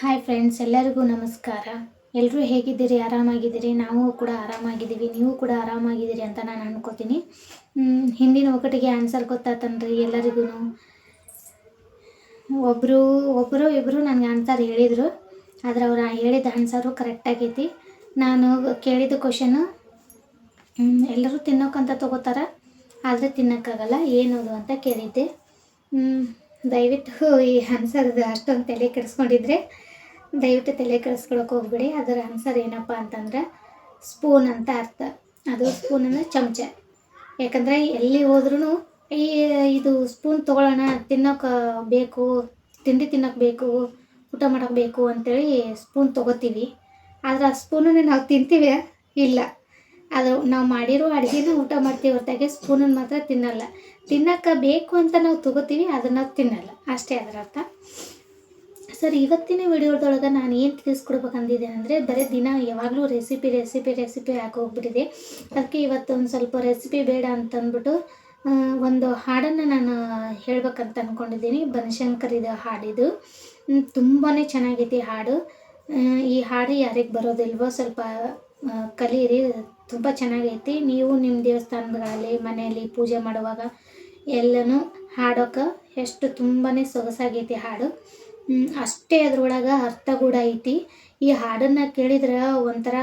Hi friends ಎಲ್ಲರಿಗೂ ನಮಸ್ಕಾರ. ಎಲ್ಲರೂ ಹೇಗಿದ್ದೀರಿ? ಆರಾಮಾಗಿದ್ದೀರಿ? ನಾವು ಕೂಡ ಆರಾಮಾಗಿದ್ದೀವಿ. ನೀವು ಕೂಡ ಆರಾಮಾಗಿದ್ದೀರಿ ಅಂತ ನಾನು ಅನ್ಕೋತೀನಿ. ಹಿಂದಿನ ಒಕ್ಕಟಿಗೆ ಆನ್ಸರ್ ಗೊತ್ತಾತನ್ರಿ ಎಲ್ಲರಿಗೂ? ಒಬ್ಬರು ಒಬ್ಬರು ಇಬ್ಬರು ನನಗೆ ಆನ್ಸರ್ ಹೇಳಿದರು. ಆದರೆ ಅವ್ರು ಹೇಳಿದ ಆನ್ಸರು ಕರೆಕ್ಟಾಗೈತಿ ನಾನು ಕೇಳಿದ ಕ್ವಶನು ಎಲ್ಲರೂ ತಿನ್ನೋಕ್ಕಂತ ತೊಗೋತಾರೆ? ಆದರೆ ತಿನ್ನೋಕ್ಕಾಗಲ್ಲ, ಏನದು ಅಂತ ಕೇಳಿದ್ದೆ. ದಯವಿಟ್ಟು ಈ ಆನ್ಸರ್ ಅಷ್ಟೊಂದು ತಲೆ ಕೆಡಿಸ್ಕೊಂಡಿದ್ರೆ ದಯವಿಟ್ಟು ತಲೆ ಕೆಡಿಸ್ಕೊಳಕ್ಕೆ ಹೋಗ್ಬೇಡಿ. ಅದರ ಆನ್ಸರ್ ಏನಪ್ಪ ಅಂತಂದ್ರೆ ಸ್ಪೂನ್ ಅಂತ ಅರ್ಥ. ಅದು ಸ್ಪೂನ್ ಅಂದರೆ ಚಮಚ. ಯಾಕಂದರೆ ಎಲ್ಲಿ ಹೋದ್ರೂ ಈ ಇದು ಸ್ಪೂನ್ ತೊಗೊಳ್ಳೋಣ, ತಿನ್ನೋಕೆ ಬೇಕು, ತಿಂಡಿ ತಿನ್ನೋಕೆ ಬೇಕು, ಊಟ ಮಾಡೋಕೆ ಬೇಕು ಅಂತೇಳಿ ಸ್ಪೂನ್ ತೊಗೋತೀವಿ. ಆದರೆ ಆ ಸ್ಪೂನನ್ನು ನಾವು ತಿಂತೀವಿ, ಇಲ್ಲ. ಅದು ನಾವು ಮಾಡಿರೋ ಅಡುಗೆನ ಊಟ ಮಾಡ್ತೀವಿ ಹೊರತಾಗಿ ಸ್ಪೂನನ್ನು ಮಾತ್ರ ತಿನ್ನಲ್ಲ. ತಿನ್ನೋಕೆ ಬೇಕು ಅಂತ ನಾವು ತಗೋತೀವಿ, ಅದನ್ನು ತಿನ್ನಲ್ಲ. ಅಷ್ಟೇ ಅದರ ಅರ್ಥ. ಸರ್, ಇವತ್ತಿನ ವಿಡಿಯೋದೊಳಗೆ ನಾನು ಏನು ತಿಳಿಸ್ಕೊಡ್ಬೇಕಂದಿದ್ದೆ ಅಂದರೆ, ಬರೀ ದಿನ ಯಾವಾಗಲೂ ರೆಸಿಪಿ ರೆಸಿಪಿ ರೆಸಿಪಿ ಹಾಕೋಗ್ಬಿಟ್ಟಿದೆ ಅದಕ್ಕೆ ಇವತ್ತು ಒಂದು ಸ್ವಲ್ಪ ರೆಸಿಪಿ ಬೇಡ ಅಂತಂದ್ಬಿಟ್ಟು ಒಂದು ಹಾಡನ್ನು ನಾನು ಹೇಳ್ಬೇಕಂತ ಅಂದ್ಕೊಂಡಿದ್ದೀನಿ ಬನಶಂಕರಿದ ಹಾಡಿದು ತುಂಬಾ ಚೆನ್ನಾಗೈತಿ ಹಾಡು. ಈ ಹಾಡು ಯಾರಿಗೆ ಬರೋದಿಲ್ವೋ ಸ್ವಲ್ಪ ಕಲೀರಿ ತುಂಬ ಚೆನ್ನಾಗೈತಿ. ನೀವು ನಿಮ್ಮ ದೇವಸ್ಥಾನಗಳಲ್ಲಿ, ಮನೆಯಲ್ಲಿ ಪೂಜೆ ಮಾಡುವಾಗ ಎಲ್ಲನೂ ಹಾಡೋಕೆ ಎಷ್ಟು ತುಂಬಾ ಸೊಗಸಾಗೈತಿ ಹಾಡು. ಅಷ್ಟೇ ಅದ್ರೊಳಗೆ ಅರ್ಥ ಕೂಡ ಐತಿ. ಈ ಹಾಡನ್ನು ಕೇಳಿದ್ರೆ ಒಂಥರ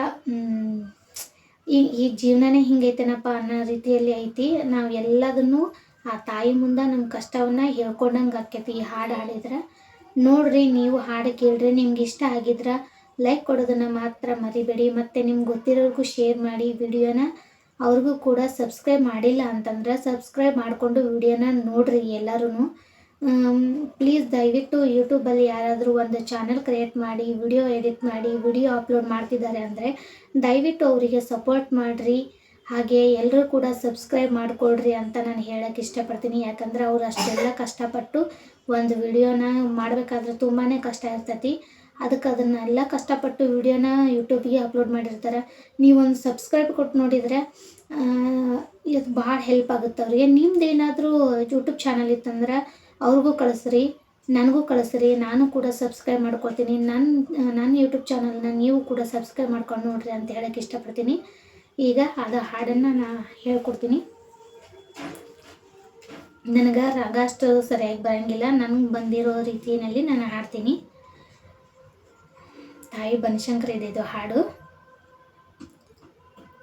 ಈ ಈ ಜೀವನನೇ ಹಿಂಗೈತೇನಪ್ಪ ಅನ್ನೋ ರೀತಿಯಲ್ಲಿ ಐತಿ. ನಾವು ಎಲ್ಲದನ್ನು ಆ ತಾಯಿ ಮುಂದೆ ನಮ್ಮ ಕಷ್ಟವನ್ನು ಹೇಳ್ಕೊಂಡಂಗೆ ಆಕೈತಿ ಈ ಹಾಡು ಹಾಡಿದ್ರೆ. ನೋಡ್ರಿ ನೀವು ಹಾಡು ಕೇಳ್ರಿ ನಿಮ್ಗೆ ಇಷ್ಟ ಆಗಿದ್ರೆ, ಲೈಕ್ ಕೊಡೋದನ್ನು ಮಾತ್ರ ಮರಿಬೇಡಿ. ಮತ್ತು ನಿಮ್ಗೆ ಗೊತ್ತಿರೋರಿಗೂ ಶೇರ್ ಮಾಡಿ ವಿಡಿಯೋನ. ಅವ್ರಿಗೂ ಕೂಡ ಸಬ್ಸ್ಕ್ರೈಬ್ ಮಾಡಿಲ್ಲ ಅಂತಂದ್ರೆ ಸಬ್ಸ್ಕ್ರೈಬ್ ಮಾಡಿಕೊಂಡು ವಿಡಿಯೋನ ನೋಡ್ರಿ ಎಲ್ಲರೂ ಪ್ಲೀಸ್ ದಯವಿಟ್ಟು ಯೂಟ್ಯೂಬಲ್ಲಿ ಯಾರಾದರೂ ಒಂದು ಚಾನಲ್ ಕ್ರಿಯೇಟ್ ಮಾಡಿ ವಿಡಿಯೋ ಎಡಿಟ್ ಮಾಡಿ ವಿಡಿಯೋ ಅಪ್ಲೋಡ್ ಮಾಡ್ತಿದ್ದಾರೆ ಅಂದರೆ ದಯವಿಟ್ಟು ಅವರಿಗೆ ಸಪೋರ್ಟ್ ಮಾಡಿರಿ. ಹಾಗೆ ಎಲ್ಲರೂ ಕೂಡ ಸಬ್ಸ್ಕ್ರೈಬ್ ಮಾಡಿಕೊಡ್ರಿ ಅಂತ ನಾನು ಹೇಳೋಕ್ಕೆ ಇಷ್ಟಪಡ್ತೀನಿ. ಯಾಕಂದ್ರೆ ಅವ್ರು ಅಷ್ಟೆಲ್ಲ ಕಷ್ಟಪಟ್ಟು ಒಂದು ವಿಡಿಯೋನ ಮಾಡಬೇಕಾದ್ರೆ ತುಂಬಾ ಕಷ್ಟ ಇರ್ತೈತಿ. ಅದಕ್ಕೆ ಅದನ್ನೆಲ್ಲ ಕಷ್ಟಪಟ್ಟು ವಿಡಿಯೋನ ಯೂಟ್ಯೂಬಿಗೆ ಅಪ್ಲೋಡ್ ಮಾಡಿರ್ತಾರೆ. ನೀವೊಂದು ಸಬ್ಸ್ಕ್ರೈಬ್ ಕೊಟ್ಟು ನೋಡಿದರೆ ಇದು ಭಾಳ ಹೆಲ್ಪ್ ಆಗುತ್ತೆ ಅವ್ರಿಗೆ. ನಿಮ್ದು ಏನಾದರೂ ಯೂಟ್ಯೂಬ್ ಚಾನಲ್ ಇತ್ತಂದ್ರೆ ಅವ್ರಿಗೂ ಕಳಿಸ್ರಿ, ನನಗೂ ಕಳಿಸ್ರಿ, ನಾನು ಕೂಡ ಸಬ್ಸ್ಕ್ರೈಬ್ ಮಾಡ್ಕೊಳ್ತೀನಿ. ನನ್ನ ನನ್ನ ಯೂಟ್ಯೂಬ್ ಚಾನಲ್ನ ನೀವು ಕೂಡ ಸಬ್ಸ್ಕ್ರೈಬ್ ಮಾಡ್ಕೊಂಡು ನೋಡ್ರಿ ಅಂತ ಹೇಳೋಕ್ಕೆ ಇಷ್ಟಪಡ್ತೀನಿ. ಈಗ ಅದು ಹಾಡನ್ನು ನಾನು ಹೇಳ್ಕೊಡ್ತೀನಿ. ನನಗೆ ರಾಗ ಅಷ್ಟು ಸರಿಯಾಗಿ ಬರೋಂಗಿಲ್ಲ, ನನಗೆ ಬಂದಿರೋ ರೀತಿಯಲ್ಲಿ ನಾನು ಹಾಡ್ತೀನಿ. ತಾಯಿ ಬನಶಂಕರಿ ಇದೆ ಇದು ಹಾಡು.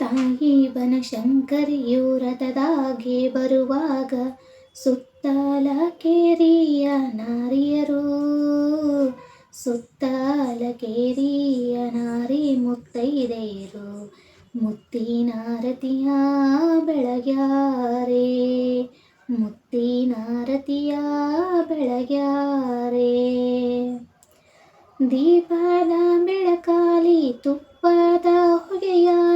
ತಾಯಿ ಬನಶಂಕರಿಯು ರಥದಾಗೆ ಬರುವಾಗ ಸುತ್ತಲ ಕೇರಿಯ ನಾರಿಯರು ಸುತ್ತಲ ಕೇರಿಯ ನಾರಿ ಮುತ್ತೈದೆಯರು, ಮುತ್ತಿನಾರತಿಯ ಬೆಳಗ್ಯಾರೆ ಮುತ್ತಿನಾರತಿಯ ಬೆಳಗ್ಯಾರೆ. ದೀಪದ ಬೆಳಕಾಲಿ ತುಪ್ಪದ ಹೊಗೆಯಾಲಿ ತಾಯಿ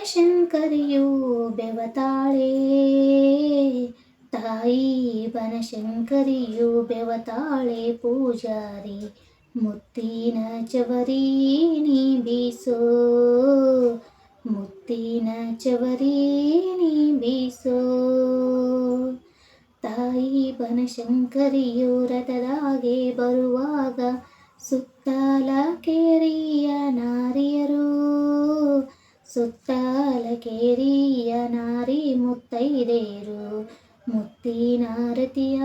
ಬನಶಂಕರಿಯು ಬೆವತಾಳೆ. ತಾಯಿ ಬನಶಂಕರಿಯು ಬೆವತಾಳೆ ಪೂಜಾರಿ. ಮುತ್ತಿನ ಚವರಿ ನೀ ಬೀಸೋ. ಮುತ್ತಿನ ಚವರಿ ನೀ ಬೀಸೋ. ತಾಯಿ ಬನಶಂಕರಿಯು ರಥದಾಗೆ ಬರುವಾಗ ಸುತ್ತಲ ಕೇರಿಯ ನಾರಿಯರು. ಸುತ್ತಲ ಕೇರಿಯ ನಾರಿ ಮುತ್ತೈದೇರು ಮುತ್ತಿನಾರತಿಯ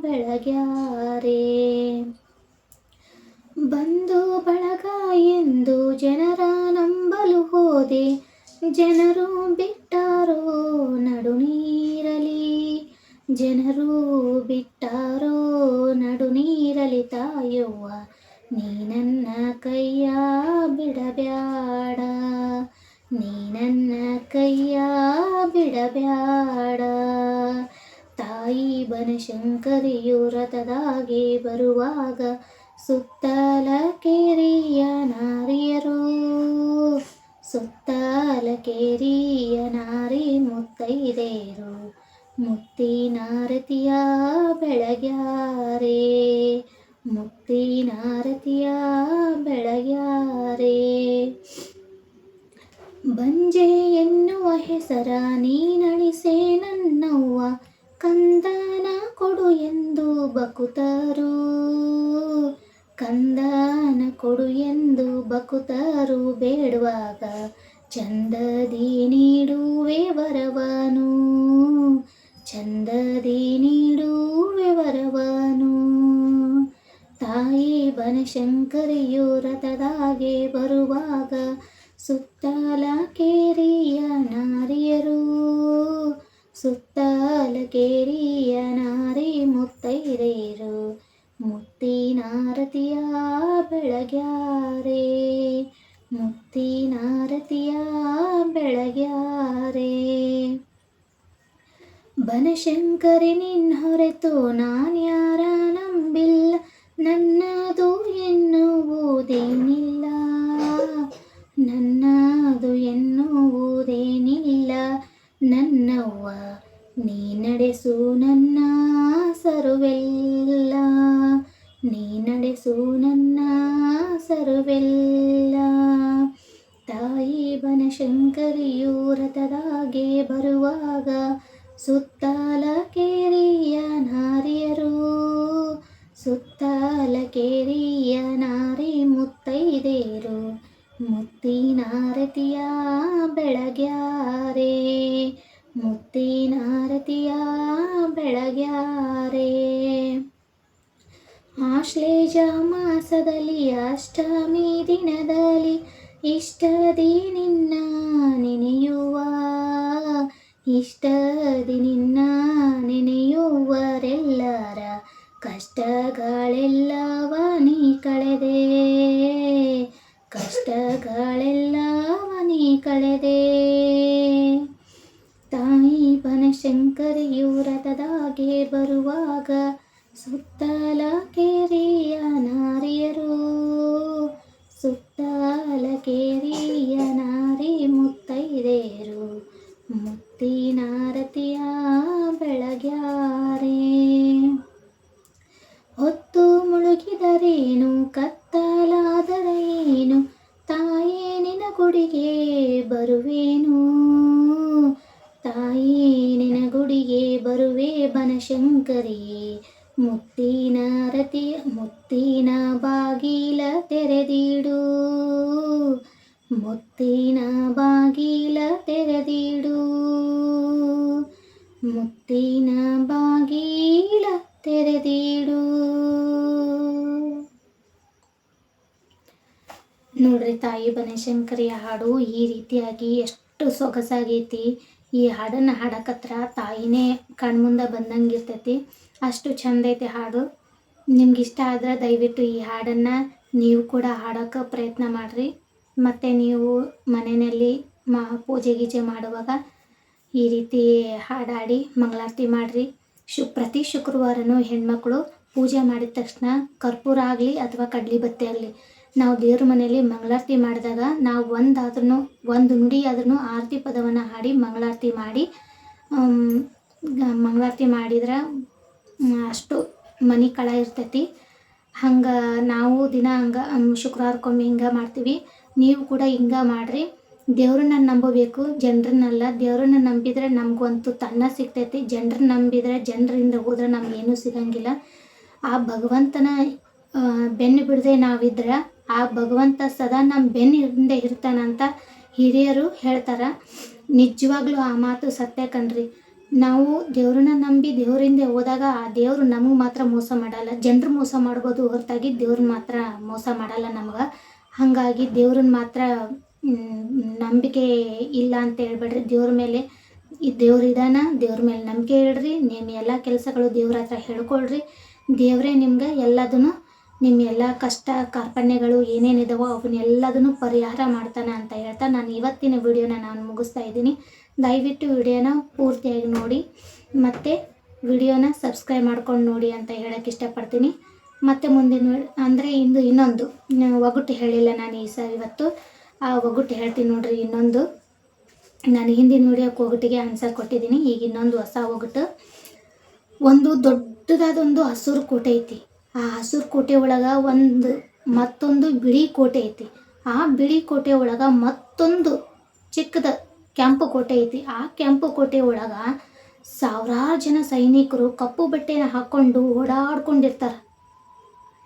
ಬೆಳಗ್ಯಾರೆ. ಬಂದು ಬಳಗ ಎಂದು ಜನರ ನಂಬಲು ಹೋದೆ, ಜನರು ಬಿಟ್ಟಾರೋ ನಡು ನೀರಲಿ. ಜನರು ಬಿಟ್ಟಾರೋ ನಡು ನೀರಲಿ ತಾಯುವ ನೀ ನನ್ನ ಕೈಯ ಬಿಡಬ್ಯಾಡ. ನೀ ನನ್ನ ಕೈಯ ಬಿಡಬ್ಯಾಡ. ತಾಯಿ ಬನಶಂಕರಿಯು ರಥದಾಗೆ ಬರುವಾಗ ಸುತ್ತಲ ಕೇರಿಯ ನಾರಿಯರು. ಸುತ್ತಲ ಕೇರಿಯ ನಾರಿ ಮುತ್ತೈದೇರು ಮುತ್ತಿನಾರತಿಯ ಬೆಳಗ್ಯಾರೆ. ಮುತ್ತಿನಾರತಿಯ ಬೆಳಗ್ಯಾರೆ. ಬಂಜೆ ಎನ್ನುವ ಹೆಸರ ನೀನಳಿಸೆ ನನ್ನವ್ವ, ಕಂದನ ಕೊಡು ಎಂದು ಬಕುತರು. ಕಂದನ ಕೊಡು ಎಂದು ಬಕುತರು ಬೇಡುವಾಗ ಚಂದದಿ ನೀಡುವೆ ವರವನು. ಚಂದದಿ ನೀಡುವೆ ವರವನು. ತಾಯಿ ಬನಶಂಕರಿಯು ರಥದಾಗೆ ಬರುವಾಗ ಸುತ್ತಲ ಕೇರಿಯ ನಾರಿಯರು, ಸುತ್ತಲಕೇರಿಯ ನಾರಿ ಮುತ್ತೈರೆಯರು ಮುತ್ತಿನಾರತಿಯ ಬೆಳಗ್ಯಾರೆ ಮುತ್ತಿನಾರತಿಯ ಬೆಳಗ್ಯಾರೆ. ಬನಶಂಕರಿ ನಿನ್ನ ಹೊರೆತು ನಾನ್ಯಾರ ನಂಬಿಲ್ಲ, ನನ್ನದು ಎನ್ನುವುದೇನಿಲ್ಲ. ರಥದಾಗೆ ಬರುವಾಗ ಸುತ್ತಲ ಕೇರಿಯ ನಾರಿಯರು ಸುತ್ತಲ ಕೇರಿಯ ನಾರಿ ಮುತ್ತೈದೇರು ಮುತ್ತಿನಾರತಿಯ ಬೆಳಗ್ಯಾರೆ ಮುತ್ತಿನಾರತಿಯ ಬೆಳಗ್ಯಾರೆ. ಆಶ್ಲೇಷ ಮಾಸದಲ್ಲಿ ಅಷ್ಟಮಿ ದಿನದಲ್ಲಿ ಇಷ್ಟದಿ ನಿನ್ನ ನೆನೆಯುವ, ಇಷ್ಟದಿ ನಿನ್ನ ನೆನೆಯುವರೆಲ್ಲರ ಕಷ್ಟಗಳೆಲ್ಲವ ನೀ ಕಳೆದೆ. ಕಷ್ಟಗಳೆಲ್ಲವ ನೀ ಕಳೆದೆ. ತಾಯಿ ಬನಶಂಕರಿಯು ರಥದಾಗೆ ಬರುವಾಗ ಬರುವೆ ಬನಶಂಕರಿಯೇ ಮುತ್ತಿನ ರತಿಯ ಮುತ್ತಿನ ಬಾಗಿಲ ತೆರೆದಿಡು. ಮುತ್ತಿನ ಬಾಗಿಲ ತೆರೆದಿಡು. ಮುತ್ತಿನ ಬಾಗಿಲ ತೆರೆದಿಡು. ನೋಡ್ರಿ ತಾಯಿ ಬನಶಂಕರಿಯ ಹಾಡು ಈ ರೀತಿಯಾಗಿ ಎಷ್ಟು ಸೊಗಸಾಗೈತಿ. ಈ ಹಾಡನ್ನು ಹಾಡಕತ್ರ ತಾಯಿನೇ ಕಣ್ಮುಂದೆ ಬಂದಂಗೆ ಇರ್ತೈತಿ ಅಷ್ಟು ಚಂದ ಐತಿ ಹಾಡು. ನಿಮ್ಗೆ ಇಷ್ಟ ಆದ್ರೆ ದಯವಿಟ್ಟು ಈ ಹಾಡನ್ನು ನೀವು ಕೂಡ ಹಾಡೋಕೆ ಪ್ರಯತ್ನ ಮಾಡಿರಿ. ಮತ್ತು ನೀವು ಮನೆಯಲ್ಲಿ ಮಾ ಪೂಜೆ ಗೀಜೆ ಮಾಡುವಾಗ ಈ ರೀತಿ ಹಾಡಾಡಿ ಮಂಗಳಾರತಿ ಮಾಡಿರಿ. ಶು, ಪ್ರತಿ ಶುಕ್ರವಾರನೂ ಹೆಣ್ಮಕ್ಳು ಪೂಜೆ ಮಾಡಿದ ತಕ್ಷಣ ಕರ್ಪೂರ ಆಗಲಿ ಅಥವಾ ಕಡ್ಲಿ ಬತ್ತೆ ಆಗಲಿ ನಾವು ದೇವ್ರ ಮನೆಯಲ್ಲಿ ಮಂಗಳಾರತಿ ಮಾಡಿದಾಗ ನಾವು ಒಂದಾದ್ರೂ ಒಂದು ನುಡಿ ಆದ್ರೂ ಆರತಿ ಪದವನ್ನು ಹಾಡಿ ಮಂಗಳಾರತಿ ಮಾಡಿ ಮಂಗಳಾರತಿ ಮಾಡಿದ್ರೆ ಅಷ್ಟು ಮನೆ ಕಳ ಇರ್ತೈತಿ. ಹಂಗೆ ನಾವು ದಿನ ಹಂಗೆ ಶುಕ್ರವಾರಕ್ಕೊಮ್ಮೆ ಹಿಂಗೆ ಮಾಡ್ತೀವಿ. ನೀವು ಕೂಡ ಹಿಂಗೆ ಮಾಡಿರಿ. ದೇವ್ರನ್ನ ನಂಬಬೇಕು, ಜನರನ್ನಲ್ಲ. ದೇವ್ರನ್ನ ನಂಬಿದರೆ ನಮಗಂತೂ ತನ್ನ ಸಿಗ್ತೈತಿ. ಜನರ ನಂಬಿದರೆ ಜನರಿಂದ ಹೋದ್ರೆ ನಮಗೇನೂ ಸಿಗಂಗಿಲ್ಲ. ಆ ಭಗವಂತನ ಬೆನ್ನು ಬಿಡದೆ ನಾವಿದ್ರೆ ಆ ಭಗವಂತ ಸದಾ ನಮ್ಮ ಬೆನ್ನ ಹಿಂದೆ ಇರ್ತಾನಂತ ಹಿರಿಯರು ಹೇಳ್ತಾರೆ. ನಿಜವಾಗ್ಲೂ ಆ ಮಾತು ಸತ್ಯ ಕಣ್ರಿ. ನಾವು ದೇವ್ರನ್ನ ನಂಬಿ ದೇವರಿಂದ ಹೋದಾಗ ಆ ದೇವ್ರು ನಮಗೆ ಮಾತ್ರ ಮೋಸ ಮಾಡಲ್ಲ. ಜನರು ಮೋಸ ಮಾಡ್ಬೋದು ಹೊರತಾಗಿ ದೇವ್ರನ್ನ ಮಾತ್ರ ಮೋಸ ಮಾಡಲ್ಲ ನಮ್ಗೆ. ಹಾಗಾಗಿ ದೇವ್ರನ್ನ ಮಾತ್ರ ನಂಬಿಕೆ ಇಲ್ಲ ಅಂತ ಹೇಳ್ಬೇಡ್ರಿ. ದೇವ್ರ ಮೇಲೆ ಈ ದೇವ್ರ ಇದಾನ, ದೇವ್ರ ಮೇಲೆ ನಂಬಿಕೆ ಇಡ್ರಿ. ನಿಮ್ಮ ಎಲ್ಲ ಕೆಲಸಗಳು ದೇವ್ರ ಹತ್ರ ಹೇಳ್ಕೊಳ್ರಿ. ದೇವರೇ ನಿಮ್ಗೆ ಎಲ್ಲದನ್ನು ನಿಮ್ಮ ಎಲ್ಲ ಕಷ್ಟ, ಕಾರ್ಪಣ್ಯಗಳು ಏನೇನಿದಾವೋ ಅವನ್ನೆಲ್ಲದನ್ನು ಪರಿಹಾರ ಮಾಡ್ತಾನೆ ಅಂತ ಹೇಳ್ತಾ ನಾನು ಇವತ್ತಿನ ವಿಡಿಯೋನ ನಾನು ಮುಗಿಸ್ತಾ ಇದ್ದೀನಿ. ದಯವಿಟ್ಟು ವಿಡಿಯೋನ ಪೂರ್ತಿಯಾಗಿ ನೋಡಿ, ಮತ್ತು ವಿಡಿಯೋನ ಸಬ್ಸ್ಕ್ರೈಬ್ ಮಾಡ್ಕೊಂಡು ನೋಡಿ ಅಂತ ಹೇಳೋಕ್ಕೆ ಇಷ್ಟಪಡ್ತೀನಿ. ಮತ್ತು ಮುಂದಿನ ಅಂದರೆ ಇಂದು ಇನ್ನೊಂದು ಒಗಟು ಹೇಳಿಲ್ಲ ನಾನು ಈ ಸಾರಿ ಇವತ್ತು. ಆ ಒಗಟು ಹೇಳ್ತೀನಿ ನೋಡ್ರಿ ಇನ್ನೊಂದು. ನಾನು ಹಿಂದಿನ ವಿಡಿಯೋಕ್ಕೆ ಒಗಟಿಗೆ ಆನ್ಸರ್ ಕೊಟ್ಟಿದ್ದೀನಿ, ಈಗ ಇನ್ನೊಂದು ಹೊಸ ಒಗಟು ಒಂದು ದೊಡ್ಡದಾದೊಂದು ಹಸುರು ಕೋಟೆ ಐತಿ. ಆ ಹಸಿರು ಕೋಟೆ ಒಳಗೆ ಒಂದು, ಮತ್ತೊಂದು ಬಿಳಿ ಕೋಟೆ ಐತಿ. ಆ ಬಿಳಿ ಕೋಟೆ ಒಳಗೆ ಮತ್ತೊಂದು ಚಿಕ್ಕದ ಕೆಂಪು ಕೋಟೆ ಐತಿ. ಆ ಕೆಂಪು ಕೋಟೆ ಒಳಗೆ ಸಾವಿರಾರು ಜನ ಸೈನಿಕರು ಕಪ್ಪು ಬಟ್ಟೆನ ಹಾಕ್ಕೊಂಡು ಓಡಾಡ್ಕೊಂಡಿರ್ತಾರೆ.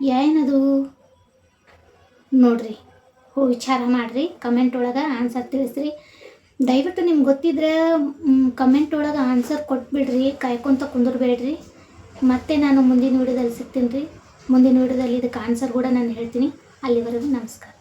ಏನದು? ನೋಡ್ರಿ ಹೋ ವಿಚಾರ ಮಾಡಿರಿ. ಕಮೆಂಟ್ ಒಳಗೆ ಆನ್ಸರ್ ತಿಳಿಸ್ರಿ. ದಯವಿಟ್ಟು ನಿಮ್ಗೆ ಗೊತ್ತಿದ್ರೆ ಕಮೆಂಟ್ ಒಳಗೆ ಆನ್ಸರ್ ಕೊಟ್ಬಿಡ್ರಿ. ಕಾಯ್ಕೊಂತ ಕುಂದಿರ್ಬೇಡ್ರಿ. ಮತ್ತೆ ನಾನು ಮುಂದಿನ ವಿಡಿಯೋದಲ್ಲಿ ಸಿಗ್ತೀನಿ ರೀ. ಮುಂದಿನ ವಿಡಿಯೋದಲ್ಲಿ ಇದಕ್ಕೆ ಆನ್ಸರ್ ಕೂಡ ನಾನು ಹೇಳ್ತೀನಿ. ಅಲ್ಲಿವರೆಗೂ ನಮಸ್ಕಾರ.